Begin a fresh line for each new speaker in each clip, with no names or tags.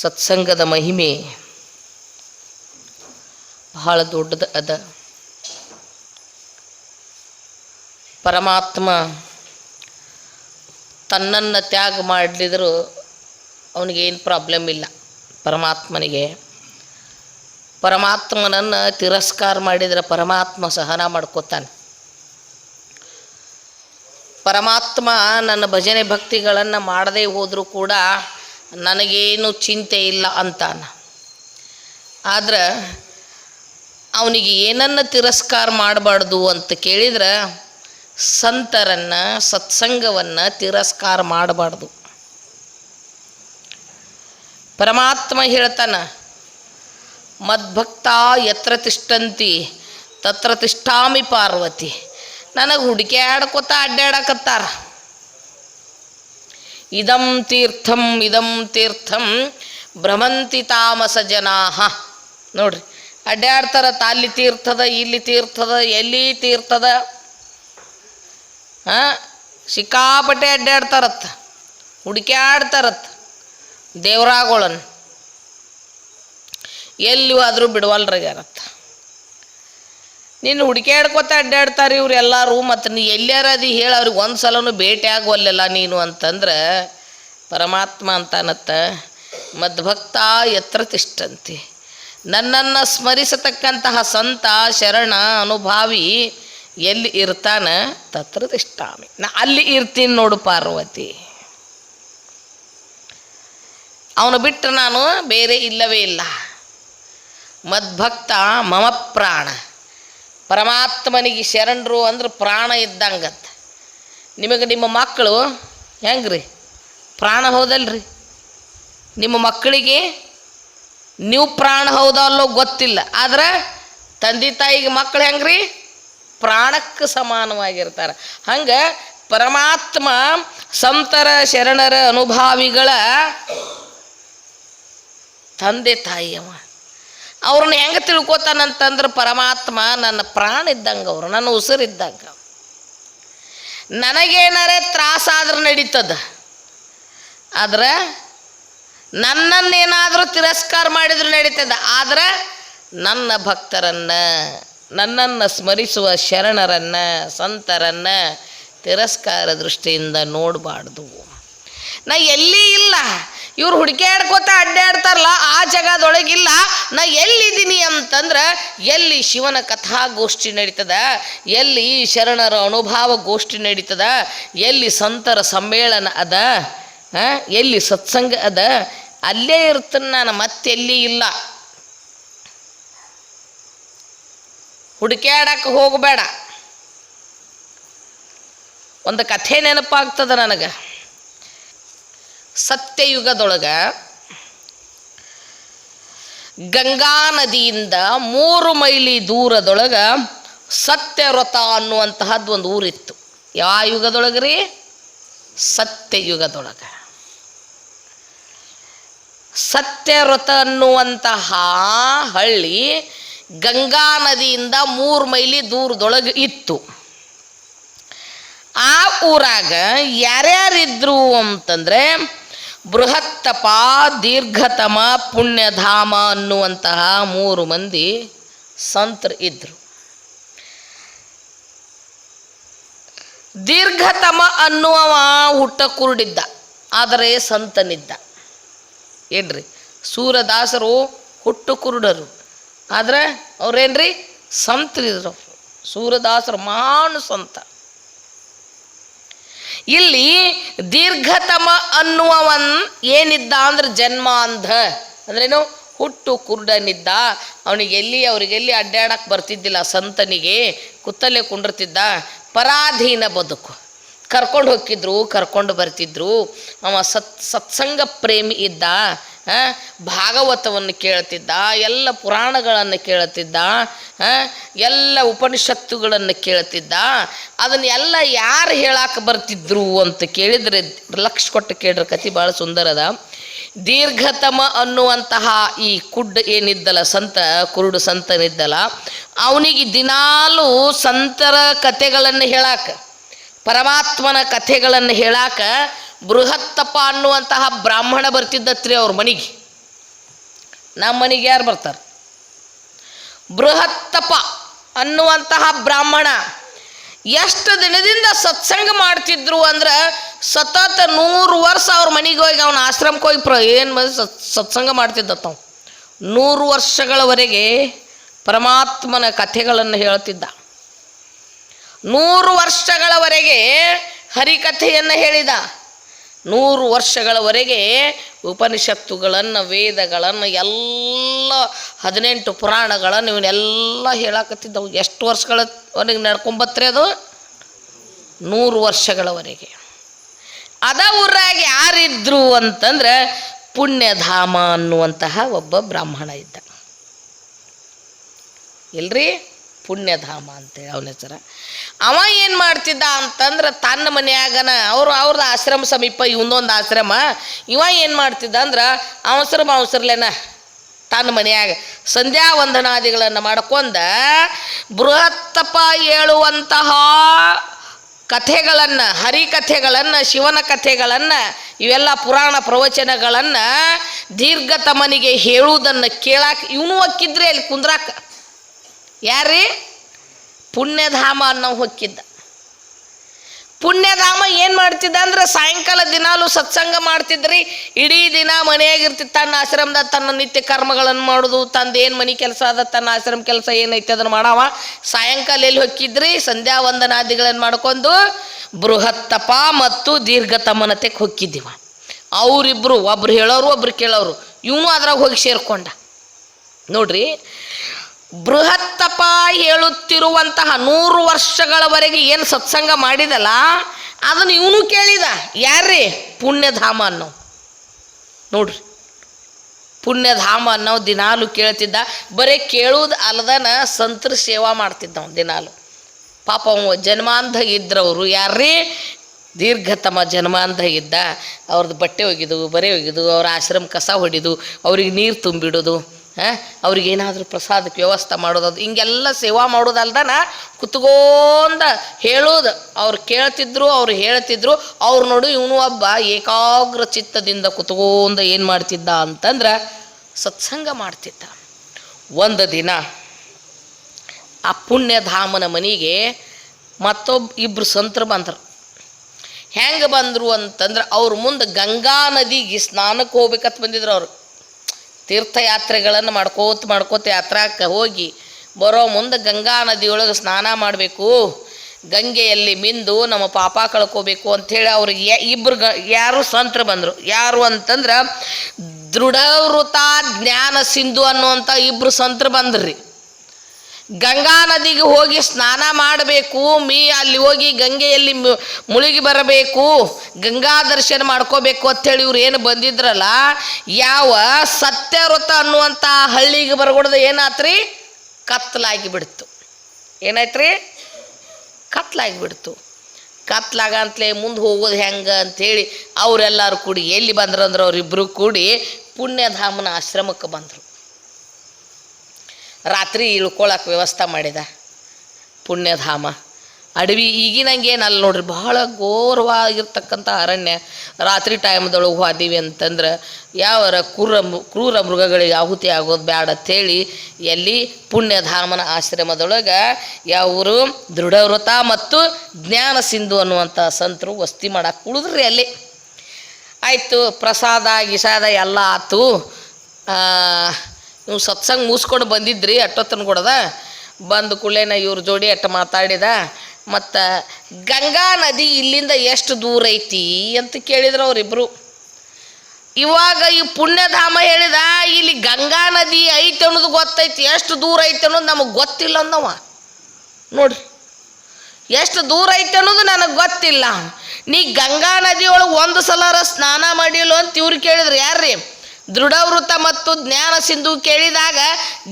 ಸತ್ಸಂಗದ ಮಹಿಮೆ ಬಹಳ ದೊಡ್ಡದ ಅದ. ಪರಮಾತ್ಮ ತನ್ನನ್ನು ತ್ಯಾಗ ಮಾಡಲಿದ್ರು ಅವನಿಗೇನು ಪ್ರಾಬ್ಲಮ್ ಇಲ್ಲ. ಪರಮಾತ್ಮನಿಗೆ ಪರಮಾತ್ಮನನ್ನು ತಿರಸ್ಕಾರ ಮಾಡಿದರೆ ಪರಮಾತ್ಮ ಸಹನ ಮಾಡ್ಕೋತಾನೆ. ಪರಮಾತ್ಮ ನನ್ನ ಭಜನೆ ಭಕ್ತಿಗಳನ್ನು ಮಾಡದೇ ಹೋದರೂ ಕೂಡ ನನಗೇನು ಚಿಂತೆ ಇಲ್ಲ ಅಂತಾನ. ಆದ್ರೆ ಅವನಿಗೆ ಏನನ್ನು ತಿರಸ್ಕಾರ ಮಾಡಬಾರ್ದು ಅಂತ ಕೇಳಿದ್ರೆ ಸಂತರನ್ನು, ಸತ್ಸಂಗವನ್ನು ತಿರಸ್ಕಾರ ಮಾಡಬಾರ್ದು. ಪರಮಾತ್ಮ ಹೇಳ್ತಾನ, ಮದ್ಭಕ್ತ ಎತ್ರ ತಿಷ್ಟಂತಿ, ತತ್ರ ತಿಷ್ಠಾಮಿ ಪಾರ್ವತಿ. ನನಗೆ ಹುಡುಕ್ಯಾಡ್ಕೊತ ಅಡ್ಡಾಡಕತ್ತಾರ. ಇದಂ ತೀರ್ಥಂ ಇದಂ ತೀರ್ಥಂ, ಭ್ರಮಂತಿ ತಾಮಸ ಜನಾಹ. ನೋಡ್ರಿ, ಅಡ್ಡಾಡ್ತಾರ ತಾಲಿ ತೀರ್ಥದ, ಇಲ್ಲಿ ತೀರ್ಥದ, ಎಲ್ಲಿ ತೀರ್ಥದ? ಹಾಂ, ಸಿಕ್ಕಾಪಟ್ಟೆ ಅಡ್ಡಾಡ್ತಾರತ್ತ, ಹುಡುಕ್ಯಾಡ್ತಾರತ್ತ ದೇವರಾಗೋಳನ್. ಎಲ್ಲಿ ಆದರೂ ಬಿಡವಲ್ರಾಗ್ಯಾರತ್ತ. ನೀನು ಹುಡುಕ್ಯಾಡ್ಕೊತ ಅಡ್ಡಾಡ್ತಾರೆ ಇವ್ರು ಎಲ್ಲರೂ, ಮತ್ತು ನೀ ಎಲ್ಲಾರ ಅದಿ ಹೇಳಿ ಅವ್ರಿಗೆ ಒಂದು ಸಲನೂ ಭೇಟಿ ಆಗುವಲ್ಲೆಲ್ಲ ನೀನು ಅಂತಂದ್ರೆ, ಪರಮಾತ್ಮ ಅಂತಾನತ್ತ, ಮದ್ಭಕ್ತ ಎತ್ರ ತಿಷ್ಟಂತಿ. ನನ್ನನ್ನು ಸ್ಮರಿಸತಕ್ಕಂತಹ ಸಂತ, ಶರಣ, ಅನುಭಾವಿ ಎಲ್ಲಿ ಇರ್ತಾನ, ತತ್ರ ತಿಷ್ಟಾಮಿ. ನಾ ಅಲ್ಲಿ ಇರ್ತೀನಿ ನೋಡು ಪಾರ್ವತಿ. ಅವನು ಬಿಟ್ಟು ನಾನು ಬೇರೆ ಇಲ್ಲವೇ ಇಲ್ಲ. ಮದ್ಭಕ್ತ ಮಮ ಪ್ರಾಣ. ಪರಮಾತ್ಮನಿಗೆ ಶರಣರು ಅಂದ್ರೆ ಪ್ರಾಣ ಇದ್ದಂಗತ್ತ ನಿಮಗೆ ನಿಮ್ಮ ಮಕ್ಕಳು ಹೆಂಗ್ರಿ? ಪ್ರಾಣ ಹೌದಲ್ರಿ? ನಿಮ್ಮ ಮಕ್ಕಳಿಗೆ ನೀವು ಪ್ರಾಣ ಹೌದಲ್ಲೋ ಗೊತ್ತಿಲ್ಲ. ಆದ್ರೆ ತಂದೆ ತಾಯಿಗೆ ಮಕ್ಕಳು ಹೆಂಗ್ರಿ? ಪ್ರಾಣಕ್ಕೆ ಸಮಾನವಾಗಿರ್ತಾರೆ. ಹಂಗೆ ಪರಮಾತ್ಮ ಸಂತರ ಶರಣರ ಅನುಭಾವಿಗಳ ತಂದೆ ತಾಯಿಯವ. ಅವ್ರನ್ನ ಹೆಂಗೆ ತಿಳ್ಕೊತಾನಂತಂದ್ರೆ ಪರಮಾತ್ಮ ನನ್ನ ಪ್ರಾಣ ಇದ್ದಂಗೆ ಅವರು, ನನ್ನ ಉಸಿರಿದ್ದಂಗೆ ನನಗೇನಾರೇ ತ್ರಾಸಾದ್ರೆ ನಡೀತದ. ಆದ್ರೆ ನನ್ನನ್ನೇನಾದರೂ ತಿರಸ್ಕಾರ ಮಾಡಿದ್ರು ನಡೀತದ. ಆದ್ರೆ ನನ್ನ ಭಕ್ತರನ್ನು, ನನ್ನನ್ನು ಸ್ಮರಿಸುವ ಶರಣರನ್ನು, ಸಂತರನ್ನು ತಿರಸ್ಕಾರ ದೃಷ್ಟಿಯಿಂದ ನೋಡಬಾರ್ದು. ನಾ ಎಲ್ಲಿ ಇಲ್ಲ. ಇವ್ರು ಹುಡುಕ್ಯಾಡ್ಕೋತ ಅಡ್ಡಾಡ್ತಾರಲ್ಲ, ಆ ಜಗದೊಳಗಿಲ್ಲ. ನಾ ಎಲ್ಲಿದ್ದೀನಿ ಅಂತಂದ್ರೆ, ಎಲ್ಲಿ ಶಿವನ ಕಥಾಗೋಷ್ಠಿ ನಡೀತದ, ಎಲ್ಲಿ ಶರಣರ ಅನುಭವ ಗೋಷ್ಠಿ ನಡೀತದ, ಎಲ್ಲಿ ಸಂತರ ಸಮ್ಮೇಳನ ಅದ ಎಲ್ಲಿ ಸತ್ಸಂಗ ಅದ, ಅಲ್ಲೇ ಇರ್ತ ನಾನು, ಮತ್ತೆಲ್ಲಿ ಇಲ್ಲ. ಹುಡುಕ್ಯಾಡಕ್ಕೆ ಹೋಗಬೇಡ. ಒಂದು ಕಥೆ ನೆನಪಾಗ್ತದ ನನಗೆ. ಸತ್ಯಯುಗದೊಳಗೆ ಗಂಗಾ ನದಿಯಿಂದ ಮೂರು ಮೈಲಿ ದೂರದೊಳಗೆ ಸತ್ಯವ್ರತ ಅನ್ನುವಂತಹದ್ದು ಒಂದು ಊರಿತ್ತು. ಯಾವ ಯುಗದೊಳಗೆ ರೀ? ಸತ್ಯಯುಗದೊಳಗೆ. ಸತ್ಯವ್ರತ ಅನ್ನುವಂತಹ ಹಳ್ಳಿ ಗಂಗಾ ನದಿಯಿಂದ ಮೂರು ಮೈಲಿ ದೂರದೊಳಗೆ ಇತ್ತು. ಆ ಊರಾಗ ಯಾರ್ಯಾರಿದ್ರು ಅಂತಂದ್ರೆ ಬೃಹತ್ತಪ ದೀರ್ಘತಮ ಪುಣ್ಯಧಾಮ ಅನ್ನುವಂತಹ ಮೂರು ಮಂದಿ ಸಂತರು ಇದ್ರು. ದೀರ್ಘತಮ ಅನ್ನುವವ ಹುಟ್ಟ ಕುರುಡಿದ್ದ, ಆದರೆ ಸಂತನಿದ್ದ. ಏನ್ರಿ? ಸೂರದಾಸರು ಹುಟ್ಟು ಕುರುಡರು, ಆದರೆ ಅವ್ರೇನ್ರಿ? ಸಂತರಿದ್ರು. ಸೂರದಾಸರು ಮಹಾನ್ ಸಂತ. ಇಲ್ಲಿ ದೀರ್ಘತಮ ಅನ್ನುವವನ್ ಏನಿದ್ದ ಅಂದ್ರೆ ಜನ್ಮ ಅಂಧ ಅಂದ್ರೇನು? ಹುಟ್ಟು ಕುರುಡನಿದ್ದ. ಅವನಿಗೆ ಎಲ್ಲಿ ಅವ್ರಿಗೆಲ್ಲಿ ಅಡ್ಡಾಡಕ್ಕೆ ಬರ್ತಿದ್ದಿಲ್ಲ ಸಂತನಿಗೆ ಕುತ್ತಲೇ ಕುಂಡಿರ್ತಿದ್ದ. ಪರಾಧೀನ ಬದುಕು. ಕರ್ಕೊಂಡು ಹೋಗಿದ್ರು ಕರ್ಕೊಂಡು ಬರ್ತಿದ್ರು. ಅವ ಸತ್, ಸತ್ಸಂಗ ಪ್ರೇಮಿ ಇದ್ದ. ಭಾಗವತವನ್ನು ಕೇಳ್ತಿದ್ದ, ಎಲ್ಲ ಪುರಾಣಗಳನ್ನು ಕೇಳ್ತಿದ್ದ ಎಲ್ಲ ಉಪನಿಷತ್ತುಗಳನ್ನು ಕೇಳ್ತಿದ್ದ ಅದನ್ನೆಲ್ಲ ಯಾರು ಹೇಳಾಕ ಬರ್ತಿದ್ರು ಅಂತ ಕೇಳಿದರೆ ಲಕ್ಷ ಕೊಟ್ಟು ಕೇಳ್ರ ಕತಿ ಭಾಳ ಸುಂದರದ ದೀರ್ಘತಮ ಅನ್ನುವಂತಹ ಈ ಕುಡ್ ಏನಿದ್ದಲ್ಲ, ಸಂತ, ಕುರುಡು ಸಂತನಿದ್ದಲ್ಲ, ಅವನಿಗೆ ದಿನಾಲೂ ಸಂತರ ಕಥೆಗಳನ್ನು ಹೇಳಾಕ, ಪರಮಾತ್ಮನ ಕಥೆಗಳನ್ನು ಹೇಳಾಕ ಬೃಹತ್ತಪ್ಪ ಅನ್ನುವಂತಹ ಬ್ರಾಹ್ಮಣ ಬರ್ತಿದ್ದತ್ರಿ ಅವ್ರ ಮನೆಗೆ. ನಮ್ಮ ಮನೆಗೆ ಯಾರು ಬರ್ತಾರೆ? ಬೃಹತ್ತಪ ಅನ್ನುವಂತಹ ಬ್ರಾಹ್ಮಣ ಎಷ್ಟು ದಿನದಿಂದ ಸತ್ಸಂಗ ಮಾಡ್ತಿದ್ರು ಅಂದ್ರೆ ಸತತ ನೂರು ವರ್ಷ ಅವ್ರ ಮನೆಗೆ ಹೋಗಿ ಅವನ ಆಶ್ರಮಕ್ಕೆ ಹೋಗಿ ಪ್ರ ಏನು ಸತ್ ಸತ್ಸಂಗ ಮಾಡ್ತಿದ್ದತ್ತ ಅವ ನೂರು ವರ್ಷಗಳವರೆಗೆ ಪರಮಾತ್ಮನ ಕಥೆಗಳನ್ನು ಹೇಳ್ತಿದ್ದ. ನೂರು ವರ್ಷಗಳವರೆಗೆ ಹರಿಕಥೆಯನ್ನು ಹೇಳಿದ. ನೂರು ವರ್ಷಗಳವರೆಗೆ ಉಪನಿಷತ್ತುಗಳನ್ನು, ವೇದಗಳನ್ನು, ಎಲ್ಲ ಹದಿನೆಂಟು ಪುರಾಣಗಳನ್ನು ಇವನ್ನೆಲ್ಲ ಹೇಳಕತ್ತಿದ್ದವು. ಎಷ್ಟು ವರ್ಷಗಳವರೆಗೆ ನಡ್ಕೊಂಬತ್ರಿ ಅದು? ನೂರು ವರ್ಷಗಳವರೆಗೆ. ಅದ ಊರಾಗ ಯಾರಿದ್ರು ಅಂತಂದ್ರೆ ಪುಣ್ಯಧಾಮ ಅನ್ನುವಂತಹ ಒಬ್ಬ ಬ್ರಾಹ್ಮಣ ಇದ್ದ. ಇಲ್ರಿ? ಪುಣ್ಯಧಾಮ ಅಂತೇಳಿ ಅವನ ಹೆಸರ. ಅವ ಏನು ಮಾಡ್ತಿದ್ದ ಅಂತಂದ್ರೆ ತನ್ನ ಮನೆಯಾಗನ ಅವರು ಅವ್ರದ್ದು ಆಶ್ರಮ ಸಮೀಪ ಇವನೊಂದು ಆಶ್ರಮ, ಇವ ಏನು ಮಾಡ್ತಿದ್ದ ಅಂದ್ರೆ ಅವಸರ ಅವಸರ್ಲೇನ ತನ್ನ ಮನೆಯಾಗ ಸಂಧ್ಯಾ ವಂದನಾದಿಗಳನ್ನು ಮಾಡ್ಕೊಂಡ ಬೃಹತ್ತಪ್ಪ ಹೇಳುವಂತಹ ಕಥೆಗಳನ್ನು ಹರಿಕಥೆಗಳನ್ನು ಶಿವನ ಕಥೆಗಳನ್ನು, ಇವೆಲ್ಲ ಪುರಾಣ ಪ್ರವಚನಗಳನ್ನು ದೀರ್ಘತಮನಿಗೆ ಹೇಳುವುದನ್ನು ಕೇಳಕ್ಕೆ ಇವನು ಅಕ್ಕಿದ್ರೆ ಅಲ್ಲಿ ಕುಂದ್ರಾಕ ಯಾರ್ರೀ? ಪುಣ್ಯಧಾಮ ಅನ್ನೋ ಹೊಕ್ಕಿದ್ದ. ಪುಣ್ಯಧಾಮ ಏನು ಮಾಡ್ತಿದ್ದ ಅಂದ್ರೆ ಸಾಯಂಕಾಲ ದಿನಾಲು ಸತ್ಸಂಗ ಮಾಡ್ತಿದ್ರಿ, ಇಡೀ ದಿನ ಮನೆಯಾಗಿರ್ತಿತ್ತು ತನ್ನ ಆಶ್ರಮದ ತನ್ನ ನಿತ್ಯ ಕರ್ಮಗಳನ್ನು ಮಾಡೋದು ಏನು ಮನೆ ಕೆಲಸ ಅದ ತನ್ನ ಆಶ್ರಮ ಕೆಲಸ ಏನೈತೆ ಅದನ್ನು ಮಾಡವ. ಸಾಯಂಕಾಲ ಎಲ್ಲಿ ಹೊಕ್ಕಿದ್ರಿ? ಸಂಧ್ಯಾ ವಂದನಾದಿಗಳನ್ನು ಮಾಡ್ಕೊಂಡು ಬೃಹತ್ತಪ ಮತ್ತು ದೀರ್ಘತಮನತೆಗೆ ಹೊಕ್ಕಿದ್ದೀವ. ಅವರಿಬ್ಬರು ಒಬ್ರು ಹೇಳೋರು, ಒಬ್ರು ಕೇಳೋರು, ಇವನು ಅದ್ರಾಗ ಹೋಗಿ ಸೇರ್ಕೊಂಡ. ನೋಡ್ರಿ ಬೃಹತ್ತಪ ಹೇಳುತ್ತಿರುವಂತಹ ನೂರು ವರ್ಷಗಳವರೆಗೆ ಏನು ಸತ್ಸಂಗ ಮಾಡಿದಲ್ಲ, ಅದನ್ನು ಇವನು ಕೇಳಿದ. ಯಾರ್ರೀ? ಪುಣ್ಯಧಾಮ ಅನ್ನೋ. ನೋಡ್ರಿ. ಪುಣ್ಯಧಾಮ ಅನ್ನೋ ದಿನಾಲು ಕೇಳ್ತಿದ್ದ. ಬರೀ ಕೇಳುವುದು ಅಲ್ಲದನ ಸಂತರ ಸೇವಾ ಮಾಡ್ತಿದ್ದ ದಿನಾಲು. ಪಾಪ ಅವ ಜನ್ಮಾಂಧ ಇದ್ರವರು ಯಾರ್ರೀ? ದೀರ್ಘತಮ ಜನ್ಮಾಂಧ ಇದ್ದ ಅವ್ರದ್ದು ಬಟ್ಟೆ ಒಗಿದು, ಬರೆ ಒಗಿದು, ಅವ್ರ ಆಶ್ರಮ ಕಸ ಹೊಡಿದು, ಅವ್ರಿಗೆ ನೀರು ತುಂಬಿಡೋದು. ಹಾಂ? ಅವ್ರಿಗೆ ಏನಾದರೂ ಪ್ರಸಾದಕ್ಕೆ ವ್ಯವಸ್ಥೆ ಮಾಡೋದು ಹಿಂಗೆಲ್ಲ ಸೇವಾ ಮಾಡೋದಲ್ದನ ಕುತ್ಕೋಂದ ಹೇಳೋದು. ಅವ್ರು ಕೇಳ್ತಿದ್ರು, ಅವ್ರು ಹೇಳ್ತಿದ್ರು. ಅವ್ರು ನೋಡು, ಇವನು ಒಬ್ಬ ಏಕಾಗ್ರ ಚಿತ್ತದಿಂದ ಕುತ್ಕೋಂದ ಏನು ಮಾಡ್ತಿದ್ದ ಅಂತಂದ್ರೆ ಸತ್ಸಂಗ ಮಾಡ್ತಿದ್ದ. ಒಂದು ದಿನ ಆ ಪುಣ್ಯಧಾಮನ ಮನೆಗೆ ಮತ್ತೊಬ್ಬ ಇಬ್ಬರು ಸಂತರು ಬಂದರು. ಹೆಂಗೆ ಬಂದರು ಅಂತಂದ್ರೆ ಅವ್ರ ಮುಂದೆ ಗಂಗಾ ನದಿಗೆ ಸ್ನಾನಕ್ಕೆ ಹೋಗ್ಬೇಕಂತ ಬಂದಿದ್ರು ಅವರು. ತೀರ್ಥಯಾತ್ರೆಗಳನ್ನು ಮಾಡ್ಕೋತ ಮಾಡ್ಕೋತ ಯಾತ್ರಾಕ್ಕೆ ಹೋಗಿ ಬರೋ ಮುಂದೆ ಗಂಗಾ ನದಿಯೊಳಗೆ ಸ್ನಾನ ಮಾಡಬೇಕು. ಗಂಗೆಯಲ್ಲಿ ಮಿಂದು ನಮ್ಮ ಪಾಪ ಕಳ್ಕೋಬೇಕು ಅಂಥೇಳಿ ಅವ್ರಿಗೆ ಇಬ್ರು ಗ ಯಾರು ಸಂತರು ಬಂದರು. ಯಾರು ಅಂತಂದ್ರೆ ದೃಢವೃತ ಜ್ಞಾನ ಸಿಂಧು ಅನ್ನುವಂಥ ಇಬ್ರು ಸಂತರು ಬಂದ್ರಿ. ಗಂಗಾ ನದಿಗೆ ಹೋಗಿ ಸ್ನಾನ ಮಾಡಬೇಕು, ಮೀ ಅಲ್ಲಿ ಹೋಗಿ ಗಂಗೆಯಲ್ಲಿ ಮುಳುಗಿ ಬರಬೇಕು, ಗಂಗಾ ದರ್ಶನ ಮಾಡ್ಕೋಬೇಕು ಅಂಥೇಳಿ ಇವ್ರು ಏನು ಬಂದಿದ್ರಲ್ಲ, ಯಾವ ಸತ್ಯವ್ರತ ಅನ್ನುವಂಥ ಹಳ್ಳಿಗೆ ಬರಗೊಡ್ದು ಏನಾತ್ರಿ? ಕತ್ತಲಾಗಿ ಬಿಡ್ತು. ಏನಾಯ್ತ್ರಿ? ಕತ್ಲಾಗಿ ಬಿಡ್ತು. ಕತ್ಲಾಗ ಅಂತಲೇ ಮುಂದೆ ಹೋಗೋದು ಹೆಂಗೆ ಅಂಥೇಳಿ ಅವರೆಲ್ಲರೂ ಕೂಡಿ ಎಲ್ಲಿ ಬಂದ್ರು ಅಂದ್ರೆ ಅವರಿಬ್ಬರು ಕೂಡಿ ಪುಣ್ಯಧಾಮನ ಆಶ್ರಮಕ್ಕೆ ಬಂದರು. ರಾತ್ರಿ ಇಳ್ಕೊಳಕ್ಕೆ ವ್ಯವಸ್ಥೆ ಮಾಡಿದ. ಪುಣ್ಯಧಾಮ. ಅಡವಿ ಈಗಿನಂಗೇನು ಅಲ್ಲಿ ನೋಡ್ರಿ, ಬಹಳ ಘೋರವಾಗಿರ್ತಕ್ಕಂಥ ಅರಣ್ಯ. ರಾತ್ರಿ ಟೈಮ್ದೊಳಗೆ ಹೋದೀವಿ ಅಂತಂದ್ರೆ ಯಾವರ ಕ್ರೂರ ಕ್ರೂರ ಮೃಗಗಳಿಗೆ ಆಹುತಿ ಆಗೋದು ಬ್ಯಾಡ ಅಂತೇಳಿ ಎಲ್ಲಿ ಪುಣ್ಯಧಾಮನ ಆಶ್ರಮದೊಳಗೆ ಯಾವರು ದೃಢವ್ರತ ಮತ್ತು ಜ್ಞಾನ ಸಿಂಧು ಅನ್ನುವಂಥ ಸಂತರು ವಸ್ತಿ ಮಾಡಕ್ಕೆ ಕುಳಿದ್ರಿ ಅಲ್ಲಿ. ಆಯಿತು, ಪ್ರಸಾದ, ಗಿಸಾದ ಎಲ್ಲ ಆತು. ನೀವು ಸತ್ಸಂಗ ಮುಗಿಸ್ಕೊಂಡು ಬಂದಿದ್ರಿ, ಅಟ್ಟೊತ್ತನ ಕೊಡದ? ಬಂದು ಕುಳ್ಳೇನ ಇವ್ರ ಜೋಡಿ ಅಟ್ಟ ಮಾತಾಡಿದ, ಮತ್ತು ಗಂಗಾ ನದಿ ಇಲ್ಲಿಂದ ಎಷ್ಟು ದೂರ ಐತಿ ಅಂತ ಕೇಳಿದ್ರು ಅವರಿಬ್ಬರು ಇವಾಗ ಈ ಪುಣ್ಯಧಾಮ ಹೇಳಿದ, ಇಲ್ಲಿ ಗಂಗಾ ನದಿ ಐತೆ ಅನ್ನೋದು ಗೊತ್ತೈತಿ, ಎಷ್ಟು ದೂರ ಐತೆ ಅನ್ನೋದು ನಮಗೆ ಗೊತ್ತಿಲ್ಲ ಅಂದವ. ನೋಡ್ರಿ, ಎಷ್ಟು ದೂರ ಐತೆ ಅನ್ನೋದು ನನಗೆ ಗೊತ್ತಿಲ್ಲ. ನೀ ಗಂಗಾ ನದಿಯೊಳಗೆ ಒಂದು ಸಲರ ಸ್ನಾನ ಮಾಡಿಲ್ಲ ಅಂತ ಇವ್ರು ಕೇಳಿದ್ರು, ಯಾರ್ರಿ? ದೃಢವೃತ ಮತ್ತು ಜ್ಞಾನ ಸಿಂಧು ಕೇಳಿದಾಗ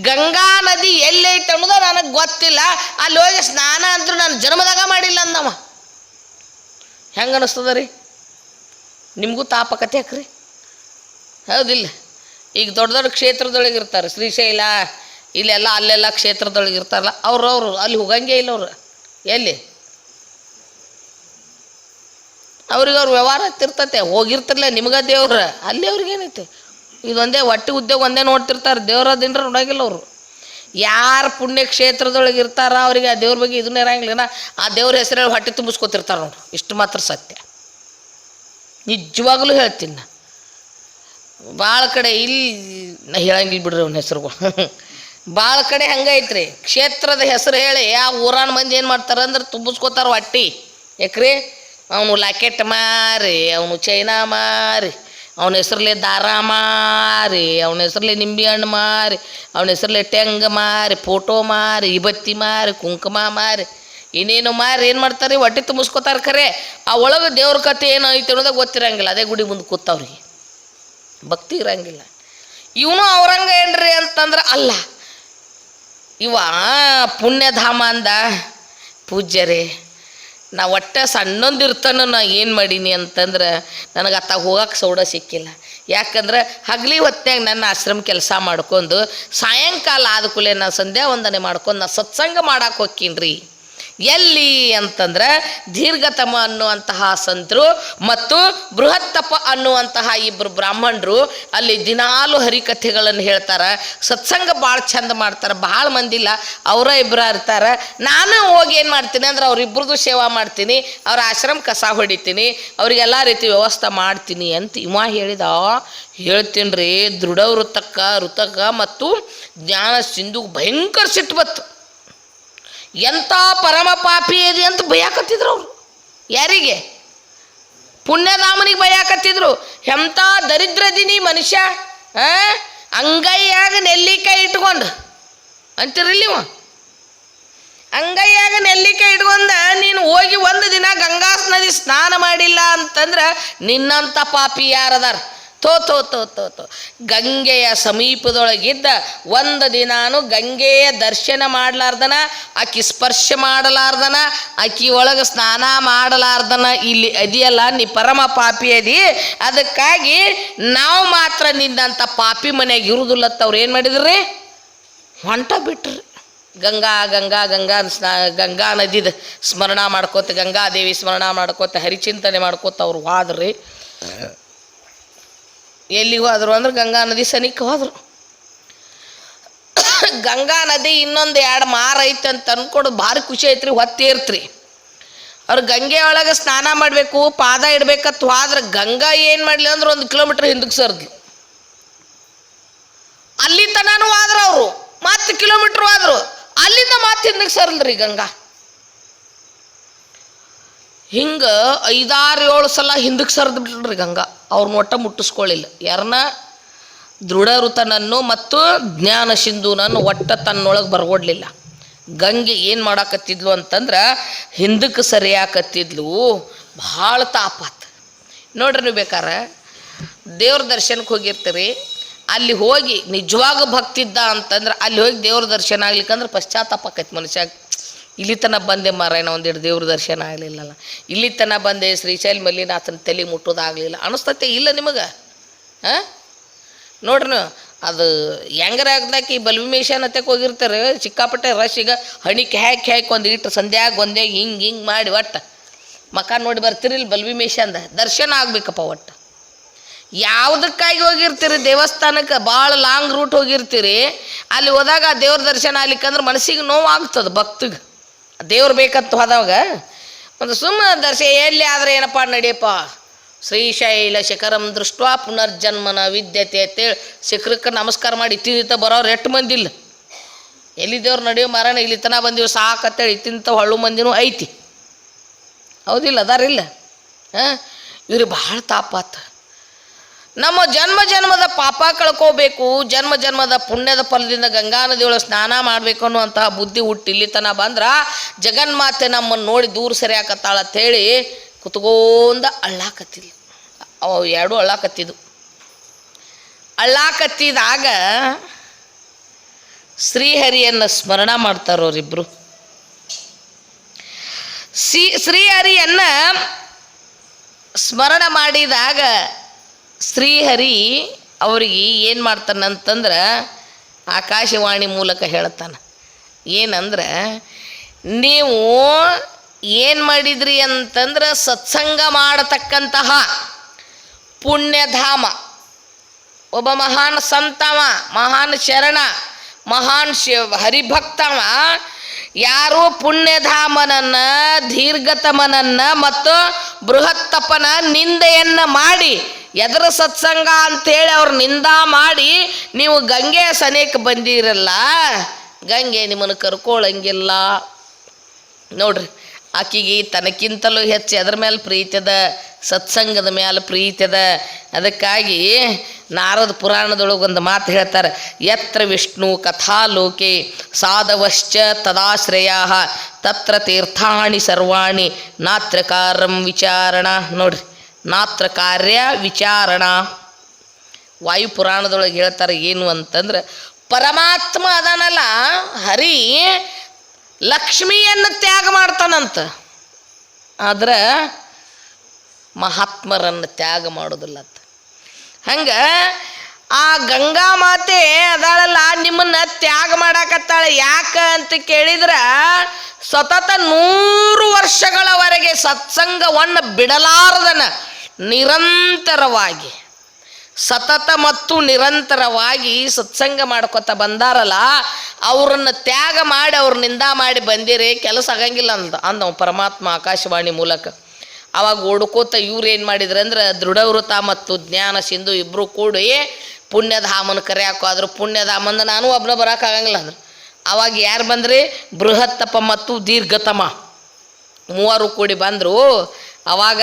ಗಂಗಾ ನದಿ ಎಲ್ಲೈತೆ ಅನ್ನೋದು ನನಗೆ ಗೊತ್ತಿಲ್ಲ. ಅಲ್ಲಿ ಹೋಗಿ ಸ್ನಾನ ಅಂತೂ ನಾನು ಜನ್ಮದಾಗ ಮಾಡಿಲ್ಲ ಅಂದವ. ಹೆಂಗೆ ಅನಿಸ್ತದ ರೀ? ನಿಮಗೂ ತಾಪಕತೆ ಯಾಕ್ರಿ? ಹೌದಿಲ್ಲ. ಈಗ ದೊಡ್ಡ ದೊಡ್ಡ ಕ್ಷೇತ್ರದೊಳಗೆ ಇರ್ತಾರೆ. ಶ್ರೀಶೈಲ, ಇಲ್ಲೆಲ್ಲ ಅಲ್ಲೆಲ್ಲ ಕ್ಷೇತ್ರದೊಳಗೆ ಇರ್ತಾರಲ್ಲ, ಅವ್ರು ಅಲ್ಲಿ ಹೋಗಂಗೆ ಇಲ್ಲ ಅವರು. ಎಲ್ಲಿ? ಅವ್ರಿಗೆ ಅವ್ರ ವ್ಯವಹಾರ ಹತ್ತಿರ್ತತೆ. ಹೋಗಿರ್ತಿರ್ಲ ನಿಮ್ಗೆ ದೇವ್ರ. ಅಲ್ಲಿ ಅವ್ರಿಗೆ ಏನೈತೆ ಇದೊಂದೇ ಒಟ್ಟು ಉದ್ಯೋಗ ಒಂದೇ ನೋಡ್ತಿರ್ತಾರೆ. ದೇವ್ರ ದಿನರ ನೋಡಂಗಿಲ್ಲ ಅವರು. ಯಾರು ಪುಣ್ಯ ಕ್ಷೇತ್ರದೊಳಗೆ ಇರ್ತಾರ ಅವರಿಗೆ ಆ ದೇವ್ರ ಬಗ್ಗೆ ಇದನ್ನ ಇರಂಗಿಲ್ಲ. ಆ ದೇವ್ರ ಹೆಸರಲ್ಲಿ ಹೊಟ್ಟೆ ತುಂಬಿಸ್ಕೊತಿರ್ತಾರೆ ನೋಡು ಇಷ್ಟು ಮಾತ್ರ ಸತ್ಯ. ನಿಜವಾಗ್ಲೂ ಹೇಳ್ತೀನಿ ನಾ. ಭಾಳ ಕಡೆ ಇಲ್ಲಿ ನಾ ಹೇಳಂಗಿಲ್ಲ ಬಿಡ್ರಿ ಅವ್ನ ಹೆಸರುಗಳು ಭಾಳ ಕಡೆ ಹಂಗೈತ್ರಿ ಕ್ಷೇತ್ರದ ಹೆಸರು ಹೇಳಿ ಯಾವ ಊರಾನ ಮಂದಿ ಏನು ಮಾಡ್ತಾರೆ ಅಂದ್ರೆ ತುಂಬಿಸ್ಕೋತಾರ ಹೊಟ್ಟಿ ಯಾಕ್ರಿ? ಅವನು ಲಾಕೆಟ್ ಮಾರಿ, ಅವನು ಚೈನಾ ಮಾರಿ. ಅವನ ಹೆಸರಲ್ಲಿ ದಾರ ಮಾರಿ, ಅವನ ಹೆಸರಲ್ಲಿ ನಿಂಬೆ ಹಣ್ಣು ಮಾರಿ, ಅವನ ಹೆಸರಲ್ಲಿ ಟೆಂಗ್ ಮಾರಿ, ಫೋಟೋ ಮಾರಿ, ಇಬತ್ತಿ ಮಾರಿ, ಕುಂಕುಮ ಮಾರಿ. ಇನ್ನೇನು ಮಾರಿ, ಏನು ಮಾಡ್ತಾರೆ, ಹೊಟ್ಟೆ ತುಂಬಿಸ್ಕೋತಾರೆ ಖರೆ. ಆ ಒಳಗೆ ದೇವ್ರ ಕಥೆ ಏನು ಐತೆ ಅನ್ನೋದಾಗ ಗೊತ್ತಿರಂಗಿಲ್ಲ. ಅದೇ ಗುಡಿ ಮುಂದೆ ಕೂತವ್ರಿಗೆ. ಭಕ್ತಿ ಇರಂಗಿಲ್ಲ. ಇವನು ಅವ್ರಂಗ ಏನ್ರಿ ಅಂತಂದ್ರೆ ಅಲ್ಲ. ಇವ ಪುಣ್ಯಧಾಮ ಅಂದ. ಪೂಜ್ಯರೇ ನಾ ಒಟ್ಟ ಸಣ್ಣೊಂದಿರ್ತಾನ ನಾ ಏನು ಮಾಡೀನಿ ಅಂತಂದ್ರೆ ನನಗೆ ಅತ್ತ ಹೋಗಕ್ಕೆ ಸೌಡ ಸಿಕ್ಕಿಲ್ಲ. ಯಾಕಂದ್ರೆ ಹಗಲಿ ಹೊತ್ನ್ಯಾಗ ನನ್ನ ಆಶ್ರಮ ಕೆಲಸ ಮಾಡ್ಕೊಂಡು ಸಾಯಂಕಾಲ ಆದ ಕೂಲೆ ನಾ ಸಂಧ್ಯಾ ವಂದನೆ ಮಾಡ್ಕೊಂಡು ನಾ ಸತ್ಸಂಗ ಮಾಡಕ್ಕೆ ಹೋಕ್ಕೀನ್ರಿ. ಎಲ್ಲಿ ಅಂತಂದ್ರೆ ದೀರ್ಘತಮ ಅನ್ನುವಂತಹ ಸಂತರು ಮತ್ತು ಬೃಹತ್ತಪ ಅನ್ನುವಂತಹ ಇಬ್ಬರು ಬ್ರಾಹ್ಮಣರು ಅಲ್ಲಿ ದಿನಾಲು ಹರಿಕಥೆಗಳನ್ನು ಹೇಳ್ತಾರೆ. ಸತ್ಸಂಗ ಭಾಳ ಚಂದ ಮಾಡ್ತಾರೆ, ಭಾಳ ಮಂದಿಲ್ಲ, ಅವರ ಇಬ್ರು ಇರ್ತಾರೆ. ನಾನು ಹೋಗಿ ಏನು ಮಾಡ್ತೀನಿ ಅಂದ್ರೆ ಅವ್ರಿಬ್ರದ್ದು ಸೇವಾ ಮಾಡ್ತೀನಿ, ಅವ್ರ ಆಶ್ರಮ ಕಸ ಹೊಡಿತೀನಿ ಅವ್ರಿಗೆಲ್ಲ ರೀತಿ ವ್ಯವಸ್ಥೆ ಮಾಡ್ತೀನಿ ಅಂತ ಇವ ಹೇಳಿದ. ಹೇಳ್ತೀನಿ ರೀ ದೃಢ ವೃತ್ತಕ್ಕ ಋತಕ ಮತ್ತು ಜ್ಞಾನ ಸಿಂಧು ಭಯಂಕರ ಸಿಟ್ಟು ಬತ್ತು ಎಂಥ ಪರಮ ಪಾಪಿ ಇದೆ ಅಂತ ಬೈಯಾಕತ್ತಿದ್ರು ಅವರು. ಯಾರಿಗೆ? ಪುಣ್ಯಧಾಮನಿಗೆ ಬೈಯಾಕತ್ತಿದ್ರು. ಎಂಥ ದರಿದ್ರದಿನಿ ಮನುಷ್ಯ? ಅಂಗೈಯಾಗ ನೆಲ್ಲಿಕಾಯಿ ಇಟ್ಕೊಂಡು. ಅಂತಿರಲಿ ಇವ? ಅಂಗೈಯಾಗ ನೆಲ್ಲಿಕಾಯಿ ಇಟ್ಕೊಂಡ, ನೀನು ಹೋಗಿ ಒಂದು ದಿನ ಗಂಗಾಸ್ ನದಿ ಸ್ನಾನ ಮಾಡಿಲ್ಲ ಅಂತಂದ್ರೆ ನಿನ್ನಂಥ ಪಾಪಿ ಯಾರದಾರ? ತೋ ತೋ ತೋ ತೋ ತೋ. ಗಂಗೆಯ ಸಮೀಪದೊಳಗಿದ್ದ ಒಂದು ದಿನಾನು ಗಂಗೆಯ ದರ್ಶನ ಮಾಡಲಾರ್ದನ, ಆಕಿ ಸ್ಪರ್ಶ ಮಾಡಲಾರ್ದನ, ಆಕಿ ಒಳಗೆ ಸ್ನಾನ ಮಾಡಲಾರ್ದನ. ಇಲ್ಲಿ ಅದಿಯಲ್ಲ, ನೀ ಪರಮ ಪಾಪಿ ಅದಿ. ಅದಕ್ಕಾಗಿ ನಾವು ಮಾತ್ರ ನಿಂದಂಥ ಪಾಪಿ ಮನೆಯಾಗ ಇರುವುದಿಲ್ಲತ್ತ ಅವ್ರು ಏನು ಮಾಡಿದ್ರಿ? ಹೊಂಟ ಬಿಟ್ರಿ. ಗಂಗಾ ಗಂಗಾ ಗಂಗಾ ಸ್ನಾ, ಗಂಗಾ ನದಿದ ಸ್ಮರಣ ಮಾಡ್ಕೋತ, ಗಂಗಾದೇವಿ ಸ್ಮರಣ ಮಾಡ್ಕೋತ, ಹರಿಚಿಂತನೆ ಮಾಡ್ಕೋತ ಅವ್ರು ಹೋದ್ರಿ ಎಲ್ಲಿಗೆ ಹೋದ್ರು ಅಂದ್ರೆ ಗಂಗಾ ನದಿ ಸನಿಕ್ಕೆ ಹೋದ್ರು. ಗಂಗಾ ನದಿ ಇನ್ನೊಂದು ಎರಡು ಮಾರ ಐತೆ ಅಂತ ಅನ್ಕೊಡು ಭಾರಿ ಖುಷಿ ಐತ್ರಿ ಹೊತ್ತೇರ್ತ್ರಿ ಅವ್ರು ಗಂಗೆ ಒಳಗೆ ಸ್ನಾನ ಮಾಡಬೇಕು, ಪಾದ ಇಡ್ಬೇಕತ್ತು ಹೋದ್ರೆ ಗಂಗಾ ಏನು ಮಾಡಲಿ ಅಂದ್ರೆ ಒಂದು ಕಿಲೋಮೀಟ್ರ್ ಹಿಂದಕ್ಕೆ ಸರ್ದ್ಲು. ಅಲ್ಲಿ ತನೂ ಆದ್ರು ಅವರು, ಮತ್ತೆ ಕಿಲೋಮೀಟ್ರ್ ಆದ್ರು ಅಲ್ಲಿಂದ ಮತ್ತೆ ಹಿಂದಕ್ಕೆ ಸರ್ಲ್ರಿ ಗಂಗಾ. ಹಿಂಗೆ ಐದಾರು ಏಳು ಸಲ ಹಿಂದಕ್ಕೆ ಸರಿದು ಬಿಟ್ರಿ ಗಂಗಾ. ಅವ್ರನ್ನ ಒಟ್ಟ ಮುಟ್ಟಿಸ್ಕೊಳ್ಳಿಲ್ಲ ಯಾರನ್ನ ದೃಢಋತನನ್ನು ಮತ್ತು ಜ್ಞಾನ ಸಿಂಧುನನ್ನು ಒಟ್ಟ ತನ್ನೊಳಗೆ ಬರ್ಗೊಡ್ಲಿಲ್ಲ ಗಂಗೆ ಏನು ಮಾಡಾಕತ್ತಿದ್ಲು ಅಂತಂದ್ರೆ ಹಿಂದಕ್ಕೆ ಸರಿಯಾಕತ್ತಿದ್ಲು. ಭಾಳ ತಾಪಾತ್. ನೋಡ್ರಿ ನೀವು ಬೇಕಾರೆ, ದೇವ್ರ ದರ್ಶನಕ್ಕೆ ಹೋಗಿರ್ತೀರಿ, ಅಲ್ಲಿ ಹೋಗಿ ನಿಜವಾಗ ಭಕ್ತಿದ್ದ ಅಂತಂದ್ರೆ ಅಲ್ಲಿ ಹೋಗಿ ದೇವ್ರ ದರ್ಶನ ಆಗ್ಲಿಕ್ಕಂದ್ರೆ ಪಶ್ಚಾತ್ತಾಪ ಆಕೈತಿ ಮನುಷ್ಯ ಇಲ್ಲಿ ತನಕ ಬಂದೆ ಮಾರಾಯಣ ಒಂದೆರಡು ದೇವ್ರ ದರ್ಶನ ಆಗಲಿಲ್ಲಲ್ಲ. ಇಲ್ಲಿ ತನ ಬಂದೆ ಶ್ರೀಶೈಲ ಮಲ್ಲಿನಾಥನ ತಲೆ ಮುಟ್ಟೋದಾಗಲಿಲ್ಲ. ಅನಿಸ್ತತೆ ಇಲ್ಲ ನಿಮಗೆ? ಹಾಂ? ನೋಡ್ರಿ ಅದು ಹೆಂಗಾರ ಆಗ್ದಾಕಿ ಬಲ್ವಿಮೇಶನ್ ಹತ್ತಕ್ಕೆ ಹೋಗಿರ್ತಾರೆ. ಸಿಕ್ಕಾಪಟ್ಟೆ ರಶ್ ಈಗ ಹಣಿಕೆ ಹ್ಯಾಕ್ ಹ್ಯಾಕ್ ಒಂದು ಇಟ್ಟು ಸಂಧ್ಯಾಗ ಒಂದೇ ಹಿಂಗೆ ಹಿಂಗೆ ಮಾಡಿ ಒಟ್ಟು. ಮಕ ನೋಡಿ ಬರ್ತೀರಿಲ್ಲ ಬಲ್ವಿಮೇಶಂದ ದರ್ಶನ ಆಗ್ಬೇಕಪ್ಪ ಒಟ್ಟು. ಯಾವುದಕ್ಕಾಗಿ ಹೋಗಿರ್ತೀರಿ ದೇವಸ್ಥಾನಕ್ಕೆ? ಭಾಳ ಲಾಂಗ್ ರೂಟ್ ಹೋಗಿರ್ತೀರಿ. ಅಲ್ಲಿ ಹೋದಾಗ ಆ ದೇವ್ರ ದರ್ಶನ ಆಗ್ಲಿಕ್ಕಂದ್ರೆ ಮನಸ್ಸಿಗೆ ನೋವು ಆಗ್ತದೆ ಭಕ್ತಿಗೆ. ದೇವ್ರು ಬೇಕಂತ ಹೋದವಾಗ ಒಂದು ಸುಮ್ಮನೆ ದರ್ಶನ ಎಲ್ಲಿ ಆದರೆ ಏನಪ್ಪ ನಡೆಯಪ್ಪ? ಶ್ರೀಶೈಲ ಶಿಖರಂ ದೃಷ್ಟ ಪುನರ್ಜನ್ಮನ ವಿದ್ಯತೆ ಅಂತೇಳಿ ಶಿಖರಕ್ಕೆ ನಮಸ್ಕಾರ ಮಾಡಿ ಇತ್ತಿತ್ತ ಬರೋರು ಎಷ್ಟು ಮಂದಿ ಇಲ್ಲ. ಎಲ್ಲಿ ದೇವ್ರು ನಡೆಯೋ ಮರಣ ಇಲ್ಲಿ ತನ ಬಂದೀವಿ ಸಾಕತ್ತೇಳಿ, ಇತ್ತಿಂತ ಹಳ್ಳು ಮಂದಿನೂ ಐತಿ. ಹೌದಿಲ್ಲ, ಅದಾರಿಲ್ಲ. ಹಾಂ? ಇವ್ರಿಗೆ ಭಾಳ ತಾಪಾತ ನಮ್ಮ ಜನ್ಮ ಜನ್ಮದ ಪಾಪ ಕಳ್ಕೋಬೇಕು, ಜನ್ಮ ಜನ್ಮದ ಪುಣ್ಯದ ಫಲದಿಂದ ಗಂಗಾ ನದಿಯೊಳಗೆ ಸ್ನಾನ ಮಾಡಬೇಕು ಅನ್ನುವಂತಹ ಬುದ್ಧಿ ಹುಟ್ಟಿ ಇಲ್ಲಿ ತನ ಬಂದ್ರೆ ಜಗನ್ಮಾತೆ ನಮ್ಮನ್ನು ನೋಡಿ ದೂರ ಸರಿಯಾಕತ್ತಾಳ ಅಂತೇಳಿ ಕುತ್ಕೋಂದ ಅಳ್ಳಾಕತ್ತಿಲ್ಲ ಅವು ಎರಡು ಅಳ್ಳಾಕತ್ತಿದ್ವು ಅಳ್ಳಾಕತ್ತಿದಾಗ ಶ್ರೀಹರಿಯನ್ನು ಸ್ಮರಣ ಮಾಡ್ತಾರೆ ಅವರಿಬ್ಬರು ಶ್ರೀ ಶ್ರೀಹರಿಯನ್ನ ಸ್ಮರಣ ಮಾಡಿದಾಗ ಶ್ರೀಹರಿ ಅವ್ರಿಗೆ ಏನು ಮಾಡ್ತಾನಂತಂದ್ರೆ ಆಕಾಶವಾಣಿ ಮೂಲಕ ಹೇಳ್ತಾನೆ. ಏನಂದ್ರೆ, ನೀವು ಏನು ಮಾಡಿದ್ರಿ ಅಂತಂದ್ರೆ ಸತ್ಸಂಗ ಮಾಡತಕ್ಕಂತಹ ಪುಣ್ಯಧಾಮ. ಒಬ್ಬ ಮಹಾನ್ ಸಂತವ, ಮಹಾನ್ ಶರಣ, ಮಹಾನ್ ಶಿವ ಹರಿಭಕ್ತವ, ಯಾರು ಪುಣ್ಯಧಾಮನನ್ನ, ದೀರ್ಘತಮನನ್ನ ಮತ್ತು ಬೃಹತ್ತಪ್ಪನ ನಿಂದೆಯನ್ನು ಮಾಡಿ ಎದರ ಸತ್ಸಂಗ ಅಂತೇಳಿ ಅವ್ರ ನಿಂದ ಮಾಡಿ ನೀವು ಗಂಗೆ ಸನೇಕ ಬಂದಿರಲ್ಲ, ಗಂಗೆ ನಿಮ್ಮನ್ನು ಕರ್ಕೊಳ್ಳಂಗಿಲ್ಲ ನೋಡ್ರಿ, ಆಕಿಗೆ ತನಕ್ಕಿಂತಲೂ ಹೆಚ್ಚು ಎದ್ರ ಮೇಲೆ ಪ್ರೀತಿ ಅದ, ಸತ್ಸಂಗದ ಮೇಲೆ ಪ್ರೀತಿ ಅದ. ಅದಕ್ಕಾಗಿ ನಾರದ ಪುರಾಣದೊಳಗೆ ಒಂದು ಮಾತು ಹೇಳ್ತಾರೆ, ಯತ್ರ ವಿಷ್ಣು ಕಥಾಲೋಕೆ ಸಾಧವಶ್ಚ ತದಾಶ್ರಯ ತತ್ರ ತೀರ್ಥಾಣಿ ಸರ್ವಾಣಿ ನಾತ್ರಕಾರಂ ವಿಚಾರಣ. ನೋಡ್ರಿ ನಾತ್ರ ಕಾರ್ಯ ವಿಚಾರಣ. ವಾಯುಪುರಾಣದೊಳಗೆ ಹೇಳ್ತಾರೆ ಏನು ಅಂತಂದ್ರೆ, ಪರಮಾತ್ಮ ಅದನಲ್ಲ, ಹರಿ ಲಕ್ಷ್ಮಿಯನ್ನು ತ್ಯಾಗ ಮಾಡ್ತಾನಂತ. ಆದ್ರೆ ಮಹಾತ್ಮರನ್ನು ತ್ಯಾಗ ಮಾಡೋದಿಲ್ಲ ಅಂತ ಹಂಗೆ ಆ ಗಂಗಾ ಮಾತೆ ಅದಾಳಲ್ಲ, ನಿಮ್ಮನ್ನ ತ್ಯಾಗ ಮಾಡಾಕತ್ತಾಳೆ. ಯಾಕ ಅಂತ ಕೇಳಿದ್ರ ಸತತ ನೂರು ವರ್ಷಗಳವರೆಗೆ ಸತ್ಸಂಗವನ್ನು ಬಿಡಲಾರದನ ನಿರಂತರವಾಗಿ, ಸತತ ಮತ್ತು ನಿರಂತರವಾಗಿ ಸತ್ಸಂಗ ಮಾಡ್ಕೊತ ಬಂದಾರಲ್ಲ, ಅವ್ರನ್ನ ತ್ಯಾಗ ಮಾಡಿ ಅವ್ರ ನಿಂದ ಮಾಡಿ ಬಂದಿರಿ, ಕೆಲಸ ಆಗಂಗಿಲ್ಲ ಅಂದ ಅಂದವ ಪರಮಾತ್ಮ ಆಕಾಶವಾಣಿ ಮೂಲಕ. ಅವಾಗ ಓಡ್ಕೋತ ಇವ್ರು ಏನು ಮಾಡಿದ್ರು ಅಂದ್ರೆ ದೃಢವೃತ ಮತ್ತು ಜ್ಞಾನ ಸಿಂಧು ಇಬ್ಬರು ಕೂಡಿ ಪುಣ್ಯಧಾಮನ ಕರೆಯಾಕೋ ಆದ್ರೆ, ಪುಣ್ಯಧಾಮಂದ ನಾನು ಒಬ್ಬನ ಬರೋಕ್ಕಾಗಂಗಿಲ್ಲ ಅಂದ್ರೆ. ಅವಾಗ ಯಾರು ಬಂದ್ರಿ? ಬೃಹತ್ತಪ್ಪ ಮತ್ತು ದೀರ್ಘತಮ. ಮೂವರು ಕೂಡಿ ಬಂದರು. ಅವಾಗ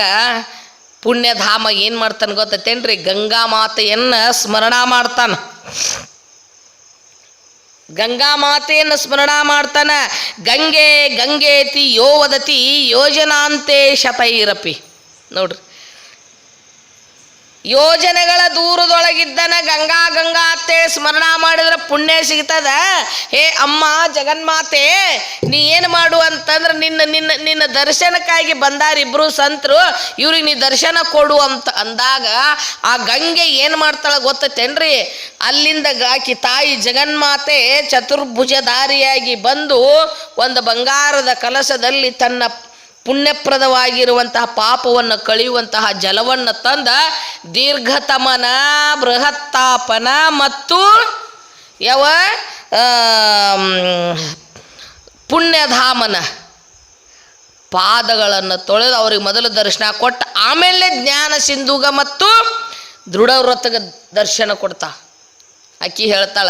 ಪುಣ್ಯಧಾಮ ಏನು ಮಾಡ್ತಾನೆ ಗೊತ್ತೈತೇನ್ರಿ? ಗಂಗಾ ಮಾತೆಯನ್ನು ಸ್ಮರಣ ಮಾಡ್ತಾನೆ. ಗಂಗಾ ಮಾತೆಯನ್ನು ಸ್ಮರಣ ಮಾಡ್ತಾನ. ಗಂಗೆ ಗಂಗೇತಿ ಯೋ ವದತಿ ಯೋಜನಾಂತೆ ಶತೈರಪಿ. ನೋಡ್ರಿ. ಯೋಜನೆಗಳ ದೂರದೊಳಗಿದ್ದನ ಗಂಗಾ ಗಂಗಾ ಅಂತೇಳಿ ಸ್ಮರಣ ಮಾಡಿದ್ರೆ ಪುಣ್ಯ ಸಿಗ್ತದ? ಹೇ ಅಮ್ಮ ಜಗನ್ಮಾತೆ, ನೀ ಏನು ಮಾಡು ಅಂತಂದ್ರೆ ನಿನ್ನ ನಿನ್ನ ನಿನ್ನ ದರ್ಶನಕ್ಕಾಗಿ ಬಂದಾರ ಇಬ್ರು ಸಂತರು, ಇವ್ರಿಗೆ ನೀ ದರ್ಶನ ಕೊಡು ಅಂತ ಅಂದಾಗ ಆ ಗಂಗೆ ಏನು ಮಾಡ್ತಾಳೆ ಗೊತ್ತೇನ್ರಿ? ಅಲ್ಲಿಂದ ಆಕಿ ತಾಯಿ ಜಗನ್ಮಾತೆ ಚತುರ್ಭುಜಧಾರಿಯಾಗಿ ಬಂದು ಒಂದು ಬಂಗಾರದ ಕಲಸದಲ್ಲಿ ತನ್ನ ಪುಣ್ಯಪ್ರದವಾಗಿರುವಂತಹ ಪಾಪವನ್ನು ಕಳೆಯುವಂತಹ ಜಲವನ್ನು ತಂದ ದೀರ್ಘತಮನ, ಬೃಹತ್ತಾಪನ ಮತ್ತು ಯಾವ ಪುಣ್ಯಧಾಮನ ಪಾದಗಳನ್ನು ತೊಳೆದು ಅವ್ರಿಗೆ ಮೊದಲು ದರ್ಶನ ಕೊಟ್ಟು. ಆಮೇಲೆ ಜ್ಞಾನ ಸಿಂಧುಗ ಮತ್ತು ದೃಢವ್ರತಗ ದರ್ಶನ ಕೊಡ್ತಾ. ಆಕಿ ಹೇಳ್ತಾಳ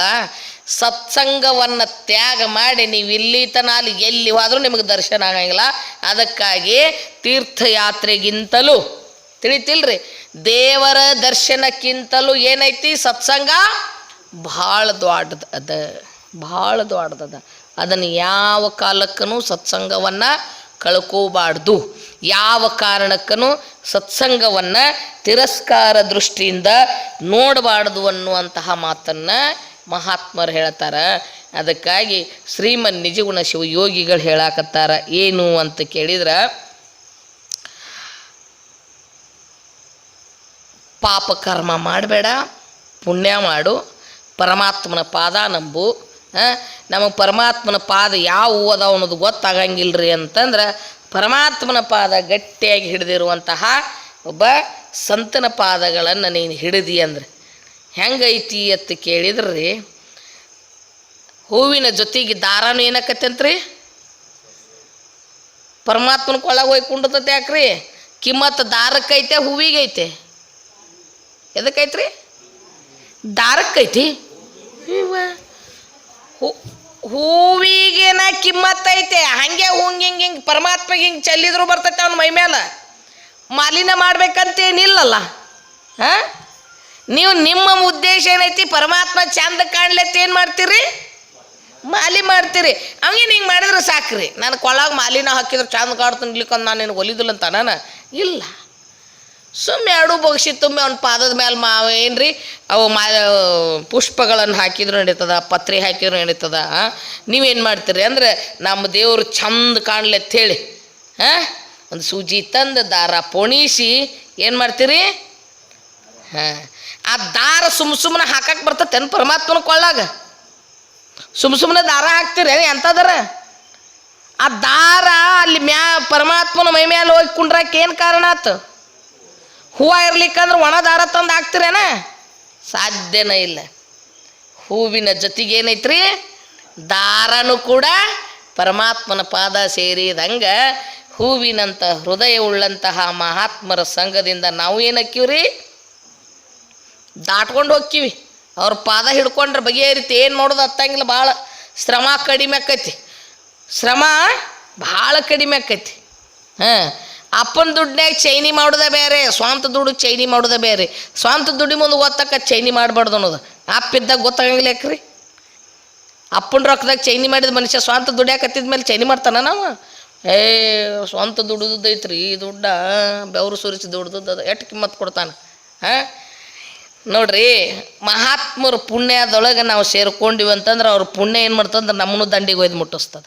ಸತ್ಸಂಗವನ್ನು ತ್ಯಾಗ ಮಾಡಿ ನೀವು ಇಲ್ಲಿ ತನ ಅಲ್ಲಿ ಎಲ್ಲಿ ಹೋದರೂ ನಿಮಗೆ ದರ್ಶನ ಆಗಂಗಿಲ್ಲ. ಅದಕ್ಕಾಗಿ ತೀರ್ಥಯಾತ್ರೆಗಿಂತಲೂ ತಿಳಿತಿಲ್ರಿ. ದೇವರ ದರ್ಶನಕ್ಕಿಂತಲೂ ಏನೈತಿ ಸತ್ಸಂಗ? ಭಾಳ ದೊಡ್ಡದ ಅದ. ಭಾಳ ದೊಡ್ಡದದ ಅದನ್ನು ಯಾವ ಕಾಲಕ್ಕೂ ಸತ್ಸಂಗವನ್ನು ಕಳ್ಕೋಬಾರ್ದು. ಯಾವ ಕಾರಣಕ್ಕೂ ಸತ್ಸಂಗವನ್ನು ತಿರಸ್ಕಾರ ದೃಷ್ಟಿಯಿಂದ ನೋಡಬಾರ್ದು ಅನ್ನುವಂತಹ ಮಾತನ್ನು ಮಹಾತ್ಮರು ಹೇಳ್ತಾರೆ, ಅದಕ್ಕಾಗಿ ಶ್ರೀಮನ್ ನಿಜಗುಣ ಯೋಗಿಗಳು ಹೇಳಾಕತ್ತಾರ. ಏನು ಅಂತ ಕೇಳಿದ್ರೆ, ಪಾಪ ಕರ್ಮ ಮಾಡಬೇಡ, ಪುಣ್ಯ ಮಾಡು, ಪರಮಾತ್ಮನ ಪಾದ ನಂಬು ನಮಗೆ ಪರಮಾತ್ಮನ ಪಾದ ಯಾವ ಅದಾವ ಅನ್ನೋದು ಗೊತ್ತಾಗಂಗಿಲ್ರಿ ಅಂತಂದ್ರೆ, ಪರಮಾತ್ಮನ ಪಾದ ಗಟ್ಟಿಯಾಗಿ ಹಿಡಿದಿರುವಂತಹ ಒಬ್ಬ ಸಂತನ ಪಾದಗಳನ್ನು ನೀನು ಹಿಡಿದಿ ಅಂದ್ರೆ. ಹೆಂಗೈತಿ ಅಂತ ಕೇಳಿದ್ರಿ? ಹೂವಿನ ಜೊತೆಗೆ ದಾರಾನು ಏನಕ್ಕತ್ತಂತ್ರಿ ಪರಮಾತ್ಮನ ಕೊಳಗೆ ಹೋಗಿ ಕುಂಡತತೆ ಯಾಕ್ರಿ? ಕಿಮ್ಮತ್ತು ದಾರಕ್ಕೈತೆ, ಹೂವಿಗೈತೆ. ಎದಕ್ಕೈತ್ರಿ? ದಾರಕ್ಕೈತಿ? ಹೂ- ಹೂವಿಗೇನ ಕಿಮ್ಮತ್ತೈತೆ. ಹಂಗೆ ಹೂಂಗೆ ಹಿಂಗೆ ಹಿಂಗೆ ಪರಮಾತ್ಮಗೆ ಹಿಂಗೆ ಚೆಲ್ಲಿದ್ರು ಬರ್ತೈತೆ ಅವ್ನ ಮೈ ಮೇಲೆ ಮಾಲಿನ ಮಾಡ್ಬೇಕಂತೇನಿಲ್ಲಲ್ಲ. ಹಾಂ? ನೀವು ನಿಮ್ಮ ಉದ್ದೇಶ ಏನೈತಿ, ಪರಮಾತ್ಮ ಚಂದ ಕಾಣ್ಲತ್ತ ಏನು ಮಾಡ್ತೀರಿ? ಮಾಲಿ ಮಾಡ್ತೀರಿ. ಅವಂಗೇನು ಹಿಂಗೆ ಮಾಡಿದ್ರೆ ಸಾಕ್ರಿ. ನಾನು ಕೊಳಾಗ ಮಾಲಿನ ಹಾಕಿದ್ರೆ ಚಂದ ಕಾಡ್ತಾನೆ ಇಲ್ಲಿಕೊಂದು ನಾನು ನಿನಗೆ ಒಲಿದಿಲ್ಲ ಅಂತ ನಾನು? ಇಲ್ಲ. ಸುಮ್ಮನೆ ಎರಡು ಬೋಗಿಸಿ ತುಂಬಿ ಅವ್ನ ಪಾದದ ಮೇಲೆ ಮಾ ಏನ್ರಿ? ಅವು ಮಾ ಪುಷ್ಪಗಳನ್ನು ಹಾಕಿದ್ರು ನಡೀತದ, ಪತ್ರೆ ಹಾಕಿದ್ರು ನಡೀತದ ನೀವೇನು ಮಾಡ್ತೀರಿ ಅಂದ್ರೆ ನಮ್ಮ ದೇವರು ಚಂದ ಕಾಣ್ಲಿ ಹೇಳಿ ಹಾಂ ಒಂದು ಸೂಜಿ ತಂದು ದಾರ ಪೋಣಿಸಿ ಏನು ಮಾಡ್ತೀರಿ? ಹಾಂ. ಆ ದಾರ ಸುಮ್ ಸುಮ್ಮನೆ ಹಾಕಕ್ಕೆ ಬರ್ತತೇನು ಪರಮಾತ್ಮನ ಕೊಳ್ಳಾಗ? ಸುಮ್ ಸುಮ್ಮನೆ ದಾರ ಹಾಕ್ತೀರೇನು ಎಂಥದಾರ ಆ ದಾರ ಅಲ್ಲಿ ಮ್ಯಾ ಪರಮಾತ್ಮನ ಮೈ ಮ್ಯಾಲೆ ಹೋಗಿ ಕುಂಡ್ರಕ್ಕೆ ಏನು ಕಾರಣ ಆತು? ಹೂವು ಇರ್ಲಿಕ್ಕಂದ್ರೆ ಒಣ ದಾರ ತಂದು ಹಾಕ್ತಿರೇನ? ಸಾಧ್ಯನೇ ಇಲ್ಲ. ಹೂವಿನ ಜೊತೆಗೆ ಏನೈತ್ರಿ? ದಾರನು ಕೂಡ ಪರಮಾತ್ಮನ ಪಾದ ಸೇರಿದಂಗೆ ಹೂವಿನಂಥ ಹೃದಯ ಉಳ್ಳಂತಹ ಮಹಾತ್ಮರ ಸಂಘದಿಂದ ನಾವು ಏನಕ್ಕಿವ್ರಿ ದಾಟ್ಕೊಂಡು ಹೋಗ್ತೀವಿ. ಅವ್ರ ಪಾದ ಹಿಡ್ಕೊಂಡ್ರೆ ಬಗೆಹರಿತಿ ಏನು ಮಾಡೋದು ಹತ್ತಂಗಿಲ್ಲ ಭಾಳ ಶ್ರಮ ಕಡಿಮೆ ಆಕೈತಿ. ಶ್ರಮ ಭಾಳ ಕಡಿಮೆ ಆಕೈತಿ. ಹಾಂ, ಅಪ್ಪನ ದುಡ್ಡನ್ಯಾಗ ಚೈನಿ ಮಾಡೋದೇ ಬೇರೆ, ಸ್ವಂತ ದುಡ್ಡು ಚೈನಿ ಮಾಡೋದೇ ಬೇರೆ. ಸ್ವಂತ ದುಡ್ಡಿ ಮುಂದೆ ಗೊತ್ತಕ್ಕ ಚೈನಿ ಮಾಡಬಾರ್ದು ಅನ್ನೋದು. ಅಪ್ಪಿದ್ದಾಗ ಗೊತ್ತಾಗಂಗಿಲ್ಲ ಯಾಕ್ರಿ? ಅಪ್ಪನ ರೊಕ್ಕದಾಗ ಚೈನಿ ಮಾಡಿದ ಮನುಷ್ಯ ಸ್ವಂತ ದುಡ್ಯಾಕತ್ತಿದ ಮೇಲೆ ಚೈನಿ ಮಾಡ್ತಾನ ನಾವು? ಏ, ಸ್ವಂತ ದುಡ್ದದ್ದು ಐತ್ರಿ ಈ ದುಡ್ಡ, ಬೆವರು ಸುರಿಸಿ ದುಡ್ದದ್ದು ಎಷ್ಟು ಕಿಮ್ಮತ್ತು ಕೊಡ್ತಾನೆ? ಹಾಂ ನೋಡ್ರಿ ಮಹಾತ್ಮರ ಪುಣ್ಯದೊಳಗೆ ನಾವು ಸೇರ್ಕೊಂಡಿವಿ ಅಂತಂದ್ರೆ ಅವ್ರ ಪುಣ್ಯ ಏನು ಮಾಡ್ತಂದ್ರೆ ನಮ್ಮನ್ನು ದಂಡಿಗೆ ಒಯ್ದು ಮುಟ್ಟಿಸ್ತದೆ.